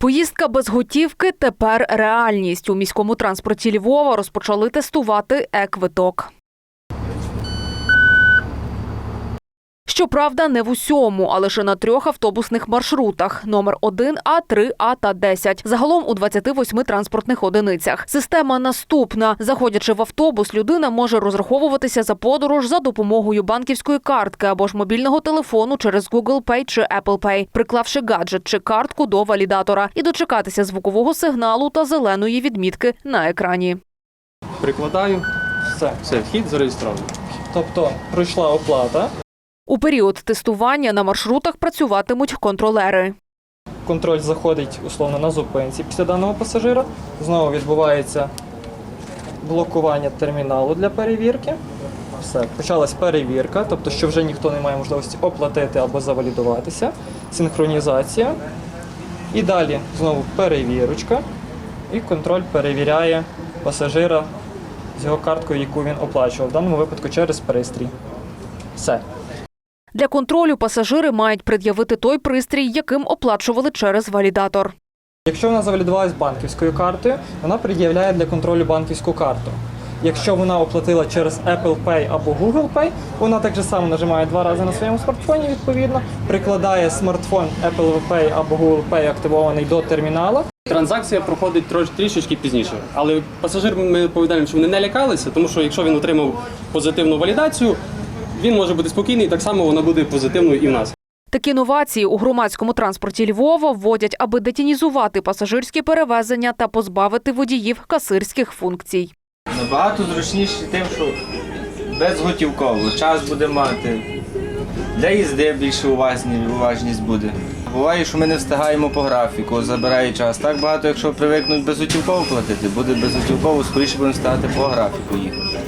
Поїздка без готівки тепер реальність. У міському транспорті Львова розпочали тестувати е-квиток. Щоправда, не в усьому, а лише на трьох автобусних маршрутах: номер 1 А, 3 А та 10. Загалом у 28 транспортних одиницях. Система наступна: заходячи в автобус, людина може розраховуватися за подорож за допомогою банківської картки або ж мобільного телефону через Google Pay чи Apple Pay, приклавши гаджет чи картку до валідатора і дочекатися звукового сигналу та зеленої відмітки на екрані. Прикладаю, Все. все, вхід зареєстрований. Тобто пройшла оплата, У період тестування на маршрутах працюватимуть контролери. контроль заходить условно на зупинці після даного пасажира. Знову відбувається блокування терміналу для перевірки. Все, почалась перевірка, тобто, що вже ніхто не має можливості оплатити або завалідуватися. Синхронізація. І далі знову перевірочка. І контроль перевіряє пасажира з його карткою, яку він оплачував, в даному випадку через пристрій. Все. Для контролю пасажири мають пред'явити той пристрій, яким оплачували через валідатор. Якщо вона завалідувалась банківською картою, вона пред'являє для контролю банківську карту. Якщо вона оплатила через Apple Pay або Google Pay, вона так же само нажимає два рази на своєму смартфоні, відповідно, прикладає смартфон Apple Pay або Google Pay активований до термінала. Транзакція проходить трош, трішечки пізніше. Але пасажир ми повідаємо, що вони не лякалися, тому що якщо він отримав позитивну валідацію, він може бути спокійний, так само вона буде позитивною і в нас. Такі новації у громадському транспорті Львова вводять, аби детінізувати пасажирські перевезення та позбавити водіїв касирських функцій. Набагато зручніше тим, що безготівково. Час буде мати. Для їзди більше уважні, уважність буде. Буває, що ми не встигаємо по графіку, забирає час. Так багато, якщо привикнуть безготівково платити, буде безготівково, скоріше будемо встигати по графіку їхати.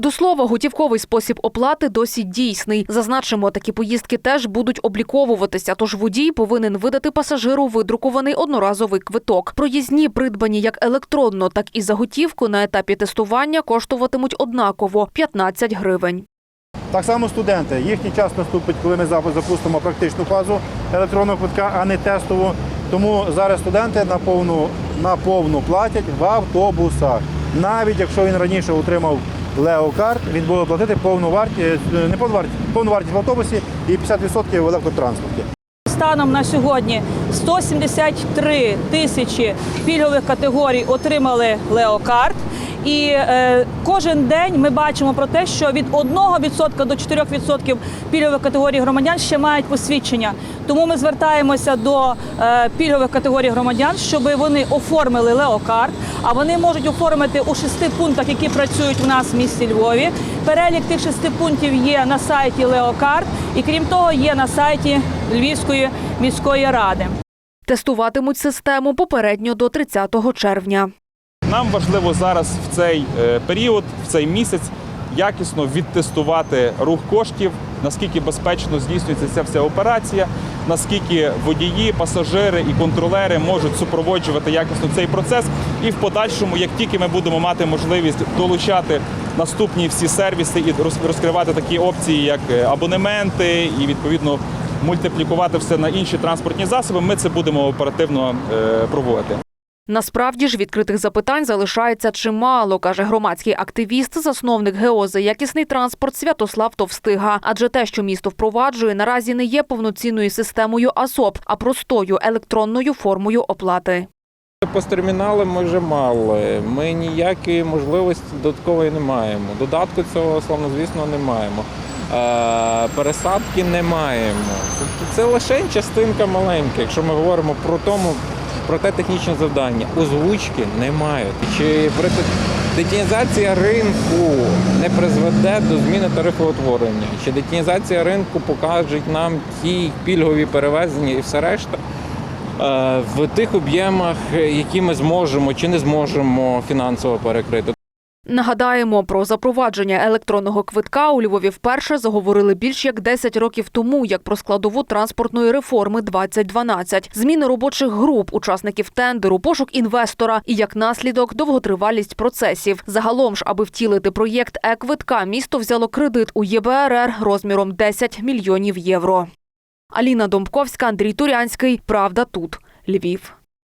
До слова, готівковий спосіб оплати досі дійсний. Зазначимо, такі поїздки теж будуть обліковуватися, тож водій повинен видати пасажиру видрукований одноразовий квиток. Проїзні, придбані як електронно, так і за готівку на етапі тестування коштуватимуть однаково 15 гривень. Так само студенти. Їхній час наступить, коли ми запустимо практичну фазу електронного квитка, а не тестову. Тому зараз студенти на повну, на повну платять в автобусах. Навіть якщо він раніше отримав леокарт, він буде платити повну вартість, не повну вартість, повну вартість в автобусі і 50% в електротранспорті. Станом на сьогодні 173 тисячі пільгових категорій отримали леокарт. І е, кожен день ми бачимо про те, що від 1% до 4% пільгових категорій громадян ще мають посвідчення. Тому ми звертаємося до е, пільгових категорій громадян, щоб вони оформили леокарт. А вони можуть оформити у шести пунктах, які працюють у нас в місті Львові. Перелік тих шести пунктів є на сайті Леокарт, і крім того, є на сайті Львівської міської ради. Тестуватимуть систему попередньо до 30 червня. Нам важливо зараз в цей е, період, в цей місяць, якісно відтестувати рух коштів, наскільки безпечно здійснюється ця вся операція, наскільки водії, пасажири і контролери можуть супроводжувати якісно цей процес. І в подальшому, як тільки ми будемо мати можливість долучати наступні всі сервіси і роз- розкривати такі опції, як е, абонементи, і відповідно мультиплікувати все на інші транспортні засоби, ми це будемо оперативно е, проводити. Насправді ж відкритих запитань залишається чимало, каже громадський активіст, засновник ГЕО за якісний транспорт Святослав Товстига. Адже те, що місто впроваджує, наразі не є повноцінною системою АСОП, а простою електронною формою оплати. Посттермінали ми вже мали. Ми ніякої можливості додаткової не маємо. Додатку цього, славно, звісно, не маємо. Е, пересадки не маємо. Тобто це лише частинка маленька, якщо ми говоримо про тому, про те технічне завдання. Озвучки немає. Чи детінізація ринку не призведе до зміни тарифоутворення? Чи детінізація ринку покаже нам ті пільгові перевезення і все решта? Е, в тих об'ємах, які ми зможемо чи не зможемо фінансово перекрити. Нагадаємо, про запровадження електронного квитка у Львові вперше заговорили більш як 10 років тому, як про складову транспортної реформи 2012. Зміни робочих груп, учасників тендеру, пошук інвестора і як наслідок довготривалість процесів. Загалом ж, аби втілити проєкт е-квитка, місто взяло кредит у ЄБРР розміром 10 мільйонів євро. Аліна Домбковська, Андрій Турянський. Правда тут. Львів.